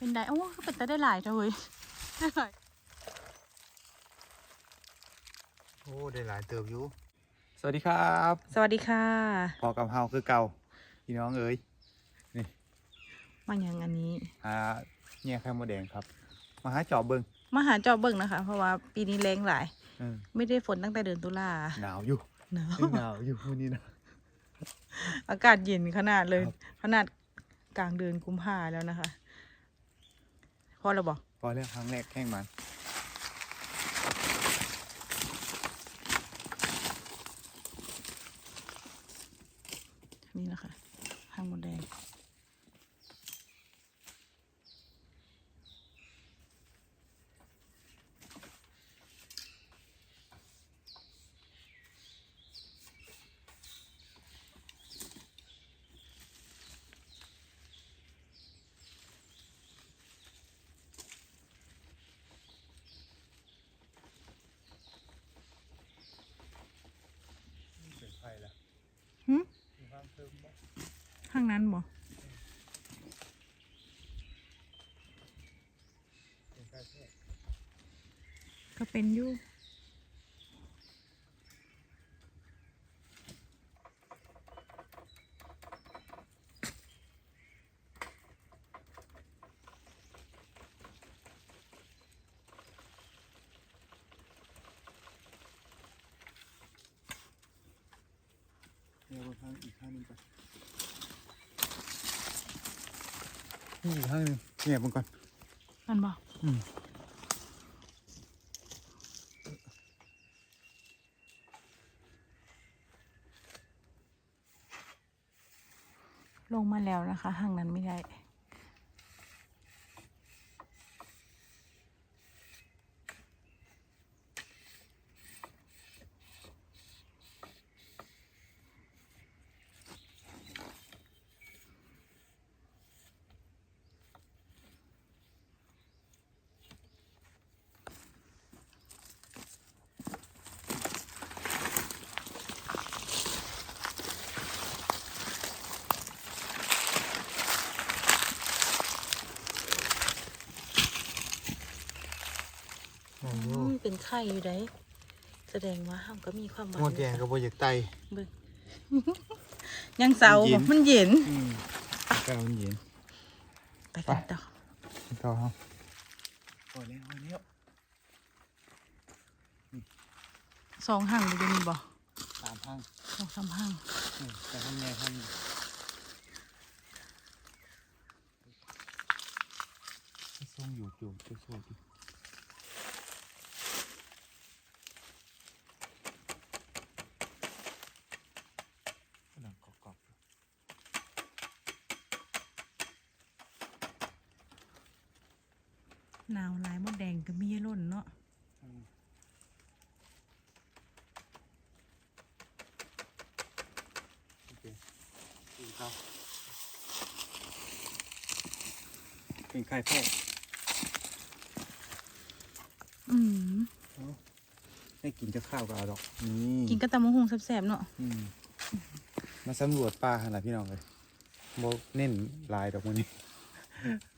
เป็นได้โอ้ก็เป็นตาได้หลายจ้ะเว้ยได้หลายโอ้ได้หลายเติบอยู่ สวัสดีครับสวัสดีค่ะพอกับเฮาคือเก่าพี่น้องเอ๋ยมาอย่างอันนี้หาเนี่ยไข่มดแดงครับ มาหาจอบเบิงมาหาเจอบเบิ่งนะคะ เพราะว่าปีนี้แรงหลาย เออไม่ได้ฝนตั้งแต่เดือนตุลาหนาวอยู่หนาวยังหนาวอยู่วันนี้นะ อากาศเย็นขนาดเลย ครับ ขนาดกลางเดือนกุมภาแล้วนะคะ พอแล้วบอกพอแล้วครั้งแรกแข่งมันนี่นะคะหางมดแดง เป็นไฟละ หึ ข้างนั้นบ่ก็เป็นยู่ เนี่ยบนข้างอีกข้างหนึงก่อนนี่อีกข้า งหนึงเนี่ยบนก่อนนั่นบอกอืมลงมาแล้วนะคะห้างนั้นไม่ได้ ไข่อยู่ได้แสดงว่าห้างก็มีความหวังมดแดงกับโบอยากไตเบิ่ง ยังเสามันเย็นมันเย็นอืมแก้วมันเย็นไปกันต่อต่อครับพอแล้วพอแล้วสองห้างมันจะมีบ่สามพังสองสามห้างอืมแต่ทำไงทำ ส่งอยู่อยู่จะโซ่ดิกำลังกรอบๆอยู่ หนาวหลายมดแดงก็มีร่นเนาะอืมโอเคกินข้าวกินไข่แพะอืมให้กินจะข้าวก็เอาดอกนี่กินกระตำมะฮุงแซ่บๆเนาะอืมมาสำรวจป่าขนาดพี่น้องเลยโบเน้นหลายดอกมันนี้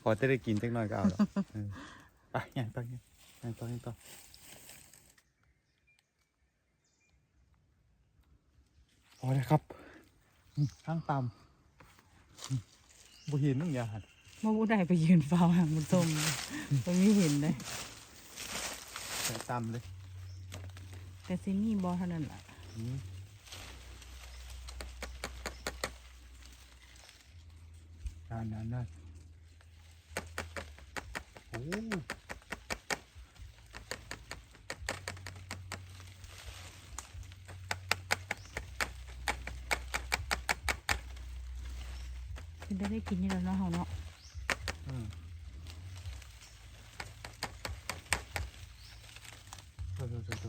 ขอจะได้กินจักหน่อยก็เอาดอกเออ ไปยังไปยังยังต่อยังต่อพอเลยครับอืมข้างต่ำอืมบ่เห็นนึงอย่าหันมาบูได้ไปยืนเฝ้าหางมันส้มตรงนี้เห็นเลยใส่ต่ำเลย แต่ซินี่บอเท่านั้นแหละอืมนานนานนานโอ้ ได้ได้กินนี่แล้วเนาะของเนาะอืมโถ่โถ่โถ่โถ่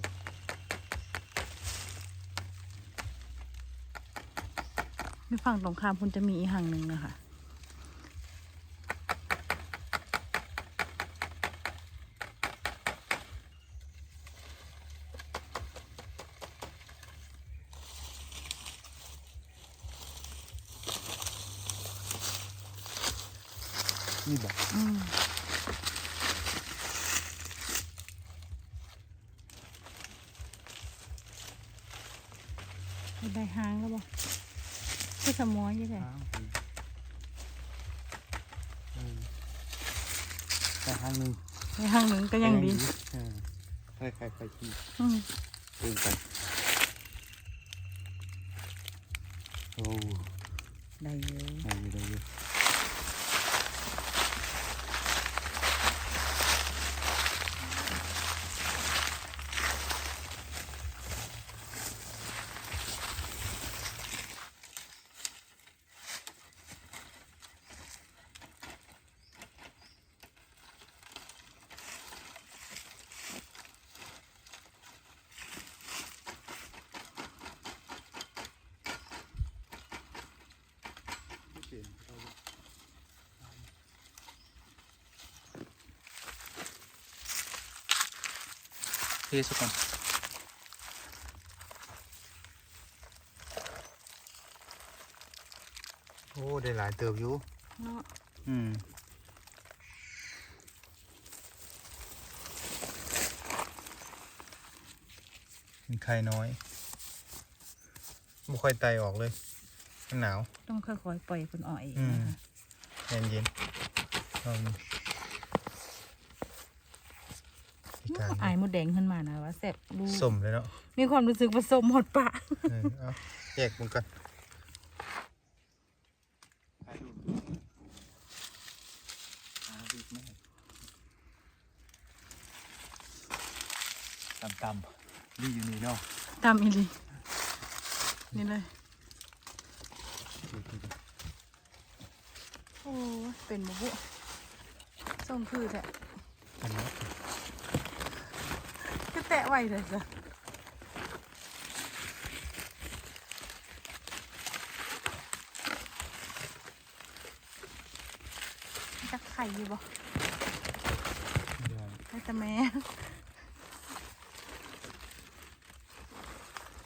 ในฝั่งตรงข้ามคุณจะมีอีกห่างหนึ่งนะคะ นี่บอกใบหางก็บอกคือสมอยังไงใบหางหนึ่งใบหางหนึ่งก็ยังดีใครใครไปกินอืมเอนไป เทสุก่อนโอ้ได้หลายเติบอยู่เนาะอืมมีไข่น้อยไม่ค่อยไตออกเลยมันหนาว ต้องค่อยๆปล่อยคนอ่อยอืมนะคะ เย็นเย็นๆลองดูอีกการอายมดแดงขึ้นมานะว่าแซ่บดูสมเลยเนาะมีความรู้สึกผสมหมดปะเออเอาแยกมันกันต่ำต่ำๆนี่อยู่นี่เนาะตามอีหลีนี่เลย โอ้ยเป็นบุบุส้มคือแท้ อันนี้ก็แตะไว้เลยจ้ะจักไข่อยู่บ่เดี๋ยวให้แต่แม่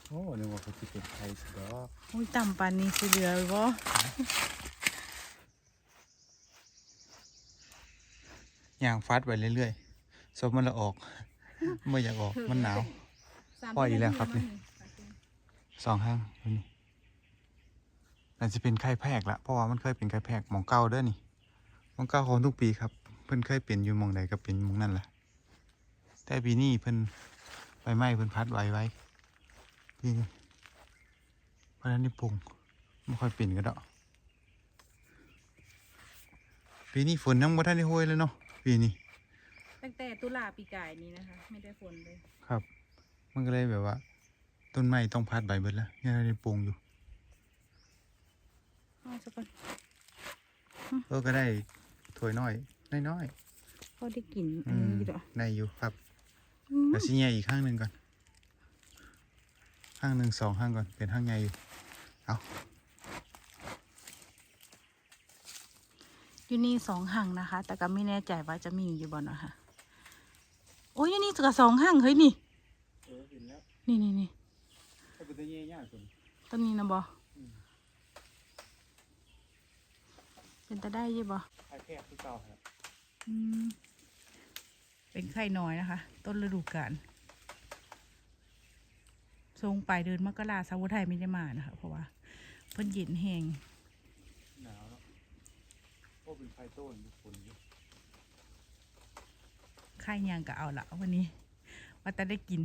โอ้นึกว่าเขาจะเป็นไทยสิดอกอุ้ยต่ำปานนี้สิเหลือบ่ย่างฟัดไปเรื่อยๆซบมันละออก เมื่ออยากออกมันหนาวปล่อยอีกแล้วครับนี่ สองห้างตัวนี้น่าจะเป็นไข้แพรกละเพราะว่ามันเคยเป็นไข้แพรกหมองเก้าเด้อนี่หมองเก้าของทุกปีครับ เพิ่นเคยเป็นอยู่หมองใดก็เป็นหมองนั่นแหละแต่ปีนี้เพิ่นไฟไหม้เพิ่นพัดไว้ไว้ปีนี้เพราะฉะนั้นนี่ปรุงไม่ค่อยเป็นก็ดอกปีนี้ฝนยังบ่ทันได้โห้ยเลยเนาะปีนี้ ตั้งแต่ตุลาปีกายนี้นะคะ ไม่ได้ฝนเลย ครับ มันก็เลยแบบว่า ต้นไม้ต้องพัดใบเบิดแล้วยังได้ปรุงอยู่เอาสักคนเออก็ได้ถ้วยน้อยน้อยพอได้กลิ่นๆอัอืนมนี้อยู่ดอกในอยู่ครับอืมเดี๋ยวชี้แง่อีกข้างหนึ่งก่อนข้างหนึ่งสองข้างก่อนเป็นข้างไงอยู่เอาอยู่นี่สองหั่งนะคะ แต่ก็ไม่แน่ใจว่าจะมีอยู่บ่นะคะ โอ้ยอยู่นี่กับสองหั่งเฮ้ยนี่เออเห็นแล้วนี่นี่นี่ถ้าเป็นตัวแง่ยากสุดต้นนี้นะบ่อืมเป็นตาได้ยี่บ่ไข่แพรกที่เก่าครับอืมเป็นไข่น้อยนะคะ ต้นฤดูกาลทรงปลายเดือนมกราสาวไทยไม่ได้มานะคะ เพราะว่าเพิ่นเย็นแหงหนาวแล้วโอ้เป็นไข่ต้นมีฝนอยู่ ไข่ยางก็เอาละวันนี้ ว่าแต่ได้กิน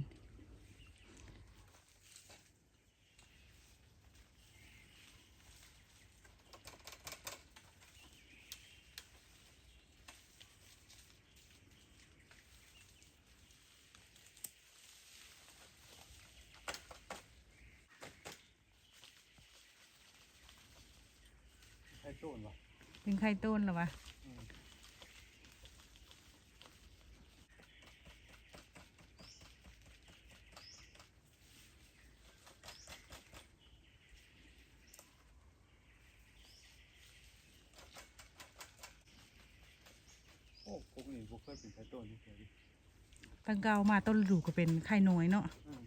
ไข่ต้นวะเป็นไข่ต้นหรอวะ โอ้พวกนี้พวกเคยเป็นไข่ ตั้งเกามาต้นฤดูก็เป็นไข่น้อยเนาะ อืม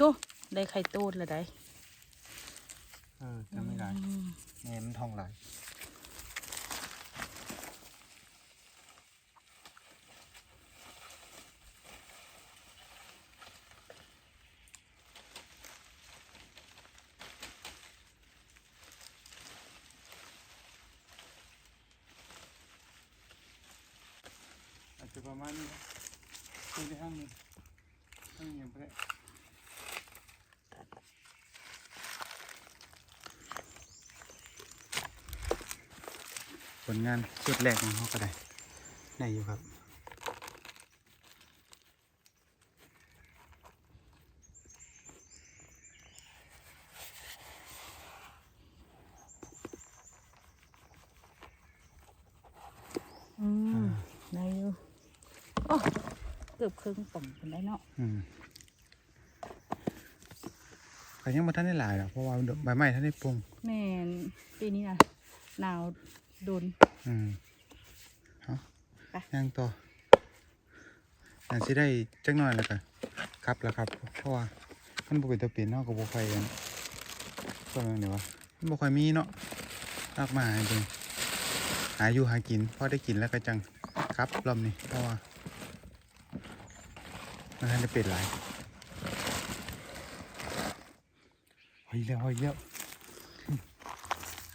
ทุ ได้ไข่ตูดแล้วได้เออจะไม่ได้อืมแม่มันทองหลาย อาจจะประมาณนี้นะคุยได้ห้างหนึงห้างยังไม่ได้ผลงา นสุดแรกของเขาก็ได้ ได้อยู่ครับ อืมได้อยู่โอ้เกือบครึ่งป่องเป็นได้เนาะอืมก็ยังมาท่านได้หลายหรอกเพราะว่าใบไม้ท่านได้ปรุง แม่นปีนี้นะหนาว โดน อืมเอาไป ย่างต่ออันสิได้จักหน่อยแล้วกันครับแล้วครับ เพราะว่ามันบ่เป็นตัวเปลี่ยนเนาะกับบ่ค่อยอันก็เดี๋ยววะมันบ่ค่อยมีเนาะมากมายจริงหาอยู่หากินพอได้กินแล้วก็จังครับรอบนี้เพราะว่ามันทันได้เป็นหลายเฮ้ยแล้วเฮ้ยแล้ว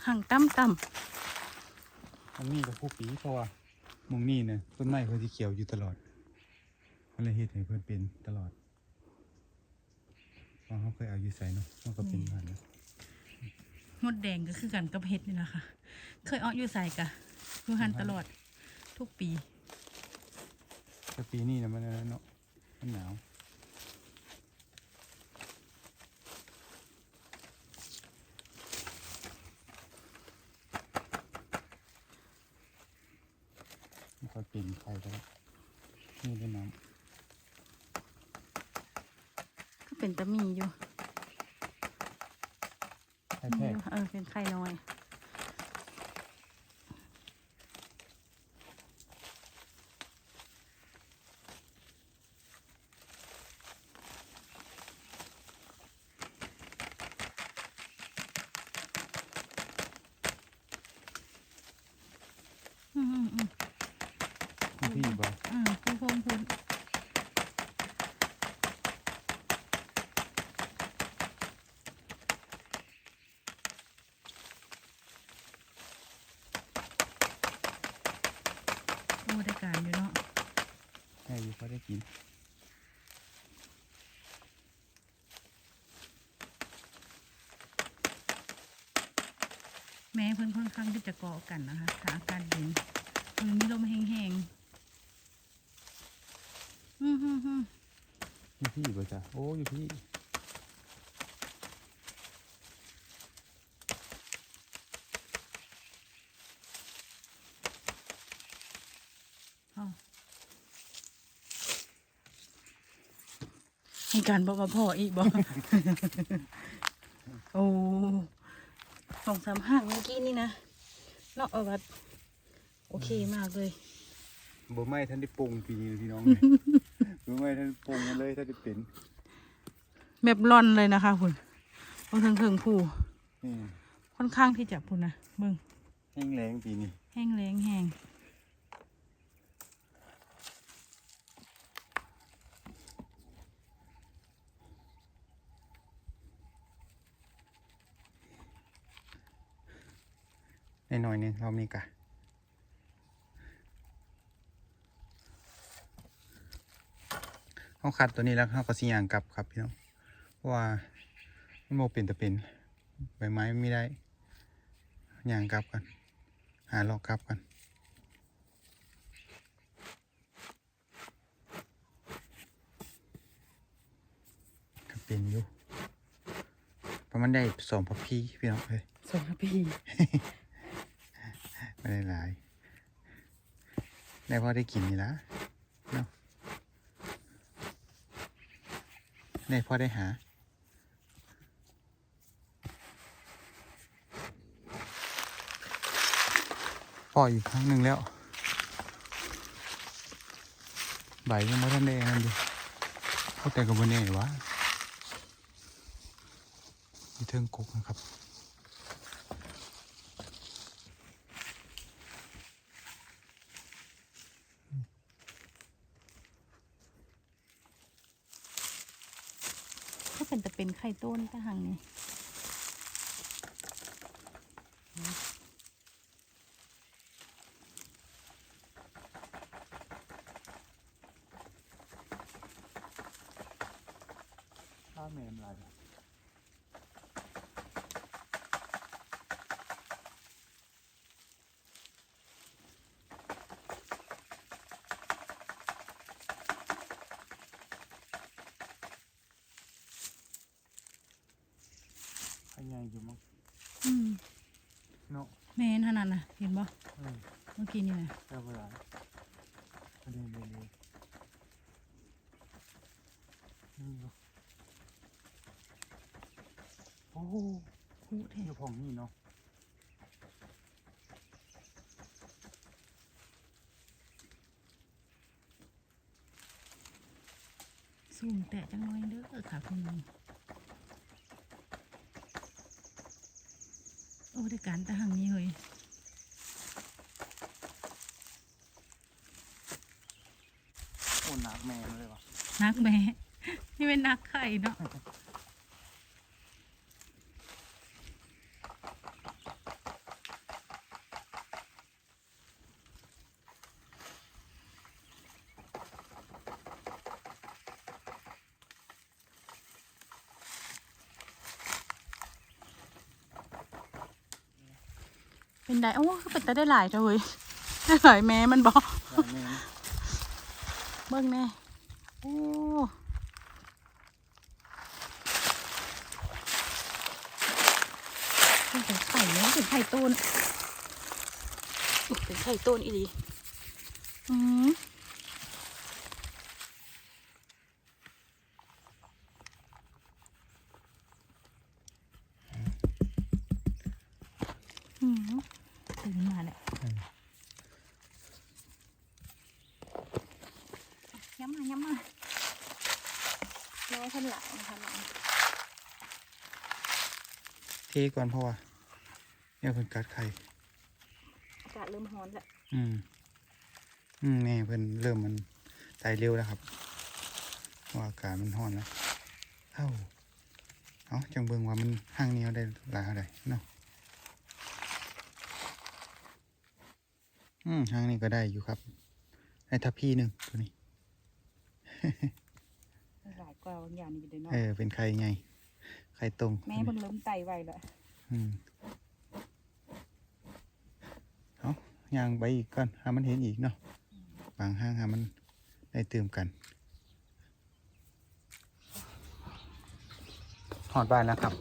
ห่างตั้มตั้ม อันนี้ก็ผู้ปีเพราะว่าหมองนี่เนี่ยต้นไม้เพิ่นสิเขียวอยู่ตลอดมันเลยเฮ็ดให้เพิ่นเป็นตลอดเพราะเขาเคยเอาอยู่ใส่เนาะมันก็เป็นมันนะมดแดงก็คือกันกับเห็ดนี่แหละค่ะ เคยเออกอยู่ใส่กะอยู่หันตลอดทุกปีแต่ปีนี้เนี่ยมันอะไรเนาะมันหนาว มันก็เป็นไข่ไปแล้วนี่เป็นน้ก็เป็นตะมีอยู่ำไข่แพรกเออเป็นไข่น้อย อืมอืมอืม คุณพี่บอก อืมพูดพูดพูดโอ้ได้การอยู่เนาะ ให้อยู่ก็ได้กิน แม้เพิ่นค่อนข้างที่จะเกาะกันนะคะถ้าอากาศเย็นมือมีลมแห้งๆอืมฮึมฮึมอยู่พี่บ่จ้ะโอ้อยู่พี่ การบอกกับพ่ออีกบอก โอ้สองสามห้างเมื่อกี้นี่นะเนาะเอาวัดโอเคมากเลยบ่ไม่ท่านได้ปรุงปีนี้พี่น้องเลยบ่ไม่ท่านปรุงมาเลยท่านได้เป็นแบบร่อนเลยนะคะคุณบนเทิงเทิงๆผู้นี่ค่อนข้างที่จะพูนนะเบิ่งแห้งแล้งปีนี้ แห้งแล้งแห้ง ในหน่อยหนึงเรามีกะเขาขัดตัวนี้แล้วเขาก็สิย่างกลับครับพี่น้องเพราะว่ามันโมเป็นแต่เป็นใบไม้ไม่ได้ย่างกลับกัน หาลอกกลับกันก็เป็นอยู่ประมาณได้สองพักพี่พี่น้องเลยสองปี ไม่ได้หลายได้พอได้กินนี่ละเนาะได้พอได้หาปล่อยอีกครั้งหนึ่งแล้ว ใบยังไม่ทันได้นั่นอยู่เขาแต่กับบนเนี่ยวะมีเทิงกุกนะครับ ก็เป็นแใส่ต้นตะหังนี่ ข้าแมนลายขยายอยู่มั้ง อืม เนาะแม่นขนาดน่ะ เห็นบ่เออเมื่อกี้นี่นะเจ้าเวลาอันนี้เลยเลยนี่เนาะโอ้โหหูแท้อยู่ของนี่เนาะสูงแต่จังน้อยเด้อค่ะคุณลุงโอ้ได้การตะหังนี้เฮ้ยโอ้หนักแมนเลยวะนักแม่นี่เป็นนักไข่เนาะ เป็นไดโอ้คือเป็นตาได้หลายเถอะเว้ยได้หลายแม่มันบอกหนักแมนเบิ่งแน่โอ้เป็นไข่เนาะเป็นไข่ต้นอุ๊ยเป็นไข่ต้นอีหลีอืมอืมตื่นมาเนี่ยย้ำมาย้ำมาน้อยท่านหลังนะคะหลังเทก่อนเพราะว่าเนี่ยเพิ่นกัดไข่อากาศเริ่มร้อนแล้วอืม อืมแน่เพิ่นเริ่มมันตายเร็วแล้วครับเพราะว่าอากาศมันร้อนแล้วเอ้าเอาจังเบิ่งว่ามันห้างเหนี้ได้หลายเท่าใดเนาะอืมห้างนี้ก็ได้อยู่ครับได้ทัพพี่หนึ่งตัวนี้ หลายกว่าบางอย่างนี่อยู่เด้อเนาะเออ เป็นไข่ไง ไข่ตรงแม่เพิ่งเริ่มไตไวแล้วอืมเอาย่างไปอีกก่อนหามันเห็นอีกเนาะบางห้างหามันได้เติมกันหอดบ้านแล้วครับ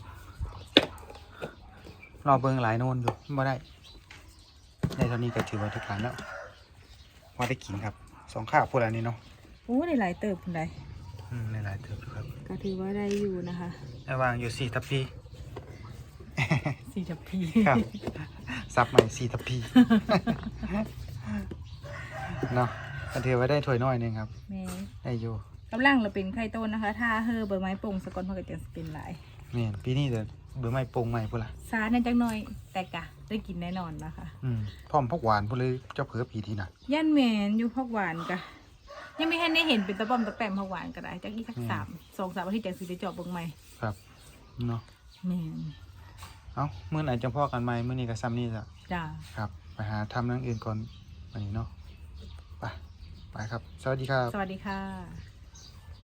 รอเบิงหลายโน่นอยู่ไม่ได้ ได้เท่านี้ก็ถือว่าทุกการแล้วพอได้กินครับ สองข้าวพวกอันนี้เนาะโอ้ได้หลายเติบคนใดอืมหลายๆเติมอยู่ครับก็ถือว่าได้อยู่นะคะ ระวางอยู่สี่ทัพพี สี่ทับพีครับ ซับใหม่สี่ทัพพี เนาะก็ถือว่าได้ถ้วยน้อยหนึงครับ แม่ได้อยู่กำลังเราเป็นไข่ต้นนะคะ ถ้าเฮอเบอร์ไม้ปงสกอนพอกับจังสเป็นหลายเมียนปีนี้เดี๋ยวเบื่อไม่ปรุงใหม่พุ่นละซาเนี่ยจังน้อย แต่กะ ได้กินแน่นอนนะคะ อืมพร้อมพกหวานพุ่นเลยเจ้าเผือปีทีน่ะ ย่านแมนอยู่พักหวานกะ ยังไม่ทันได้เห็นเป็นตะป้อมตะแปมพักหวานก็ได้จักอีกสักอืมสามสองสามอาทิตย์จังสิได้เจอบเบิ่งใหม่ครับเนาะแมนเอ้ามื้อไหนจังพ่อกันใหม่มื้อนี้ก็ซ้ำนี่ละจ้าครับไปหาทำเรื่องอื่นก่อนวันนี้เนาะไปไปครับ สวัสดีครับ สวัสดีค่ะ